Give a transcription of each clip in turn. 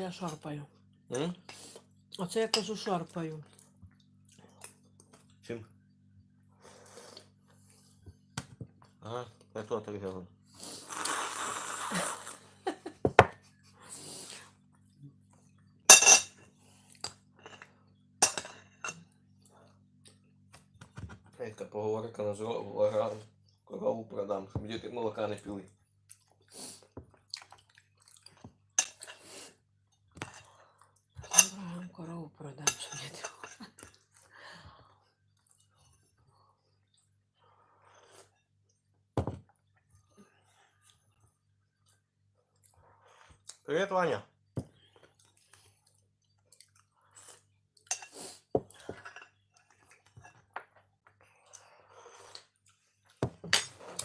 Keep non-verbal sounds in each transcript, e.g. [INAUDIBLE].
Я шарпаю. М? Оце я кажу шарпаю. Чим? Ага, я то так делаю. Поговорка називала корову продам, щоб діти молока не пили. Корову продам сьогодні. Привет, Ваня.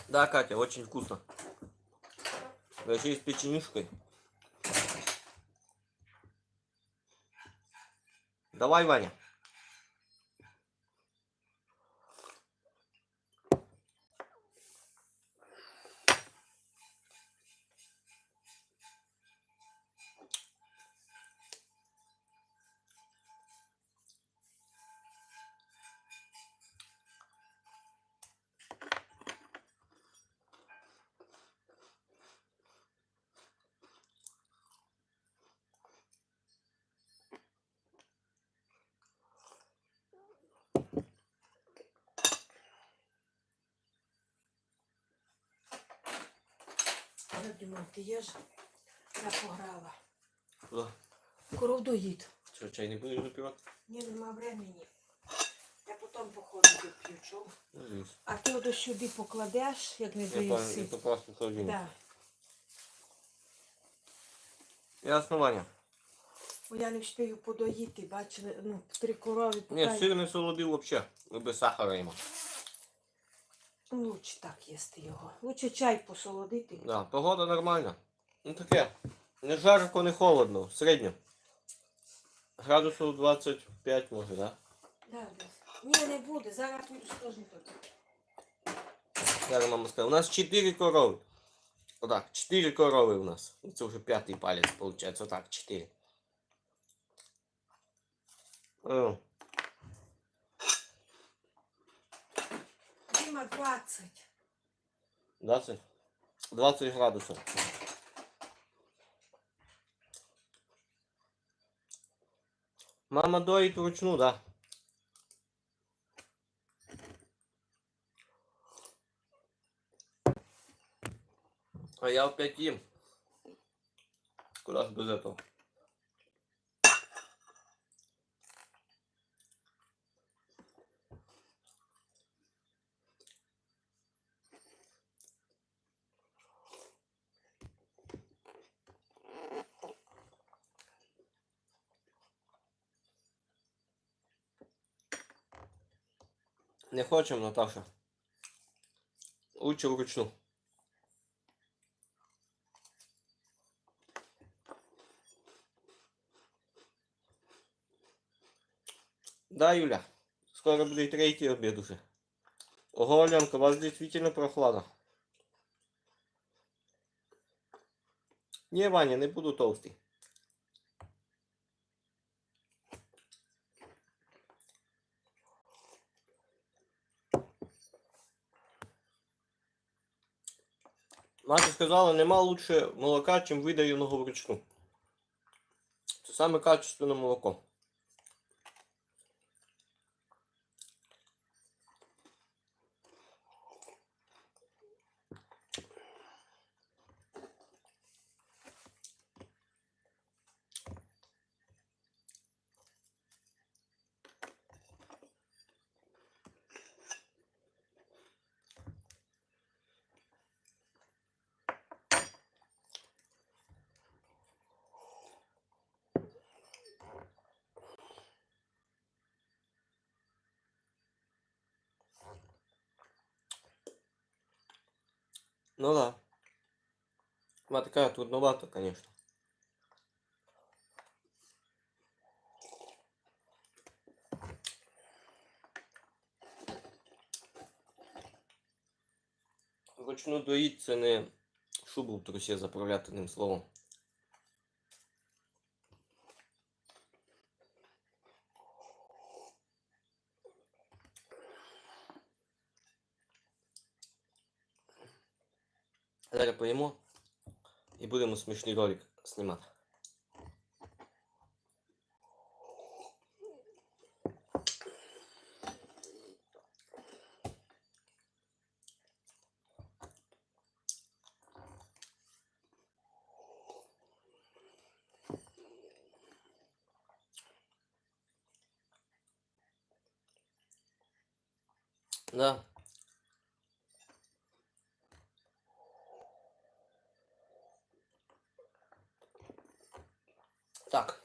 Да, Катя, очень вкусно. Даже с печенюшкой. Давай, Ваня. Я ти їж? Я пограла. Куда? Коров доїд. Что, чай не будешь выпивать? Ні, нема времени. Я потім походу вип'ю, чув? Ну. А ти ото сюди покладеш, як не Я, доїси. это просто холодильник. Да. Ясно, Ваня. Бо я не встигаю подоїти, бачили, ну, три корови Ні, сир не солодив. Ми без сахара Лучше так їсти його. Лучше чай посолодити. Да, погода нормальна. Ну таке. Не жарко, не холодно. Середньо. Градусів 25 може, да? Да, да. Ні, не буде, зараз буду скажу тут. Зараз мама сказала. У нас 4 корови. Отак, 4 корови у нас. Ну, Це вже п'ятий палець, виходить. Отак, 4. Діма 20. 20? 20 градусів. Мама доїть вручну, да. А я опять їм. Куда ж без этого? Не хочем, Наташа. Лучше вручну. Да, Юля. Скоро будет третий обед уже. Ого, Аленка, у вас действительно прохлада. Не, Ваня, не буду толстый. Мати сказала, нема лучше молока, чим видаєного вручну. Це саме качественне молоко. Ну да. Она такая трудновато, конечно. Вручну доїть це не шубу в трусі заправляти одним словом. Зараз поїмо і будемо смішний ролик знімати. Да. Так.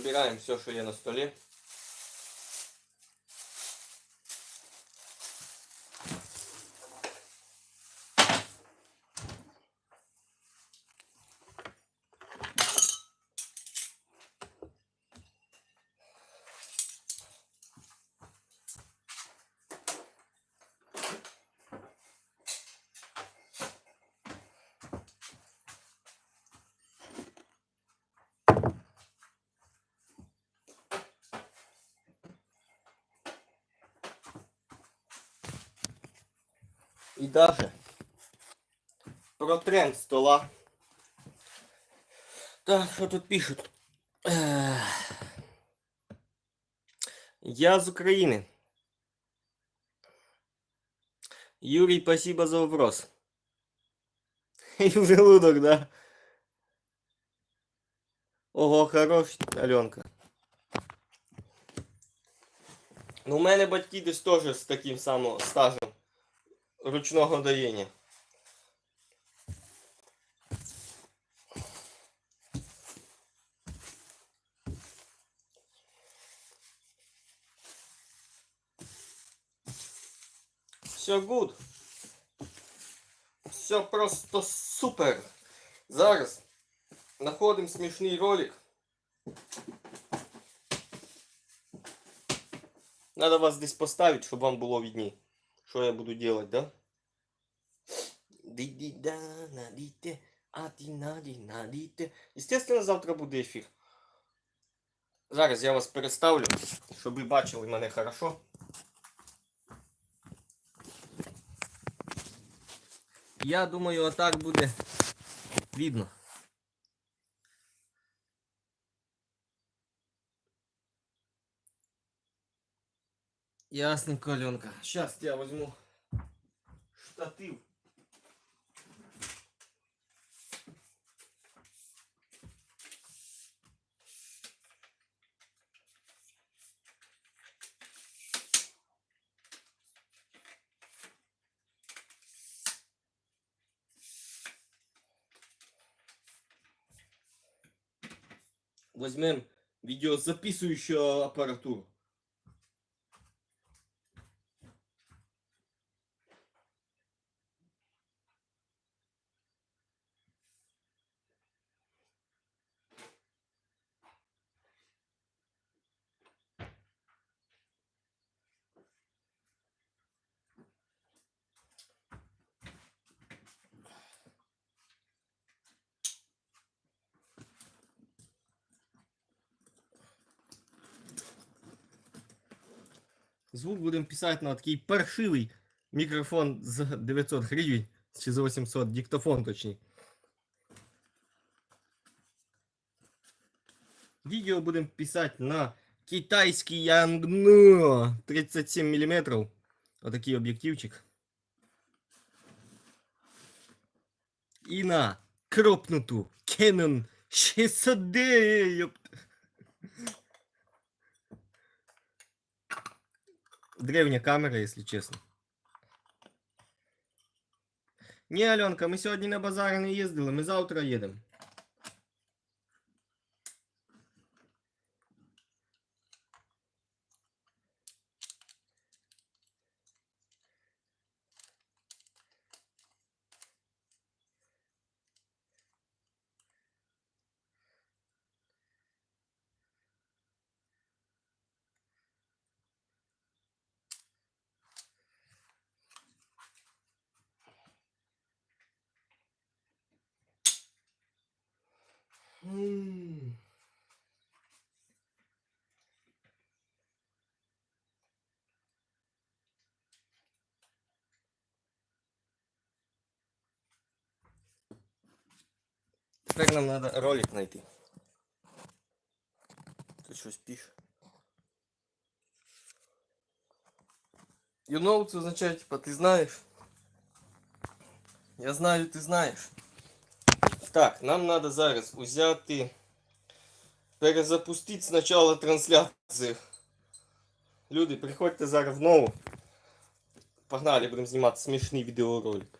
Собираем все, что я на столе. И даже протрем стола. Так, что тут пишут? Я з України. Юрій, спасибо за вопрос. [LAUGHS] И в желудок, да? Ого, хорош, Альонка. Ну, у мене батьки десь теж з таким самим стажем ручного доїння. Все гуд. Все просто супер. Зараз знаходимо смішний ролик. Надо вас здесь поставить, чтобы вам было видней, что я буду делать, да? Естественно, завтра буде ефір. Зараз я вас переставлю, щоб ви бачили мене хорошо. Я думаю, отак буде видно. Ясненько, Аленка. Сейчас я возьму штатив. Возьмем видеозаписывающую аппаратуру. Звук будемо писати на такий паршивий мікрофон за 900 гривень чи за 800, диктофон точніше. Відео будемо писати на китайський Янгно 37 мм. Отакий об'єктивчик. І на кропнуту Canon 600D. Древняя камера, если честно. Ні, Альонка, ми сьогодні на базар не їздили, ми завтра їдемо. М. Теперь нам надо ролик найти. Ты что спишь? You know, означает, типа, ты знаешь. Я знаю, ты знаешь. Так, нам треба зараз взяти. Перезапустити спочатку трансляцію. Люди, приходьте зараз в нову. Погнали, будемо знімати смішний відеоролик.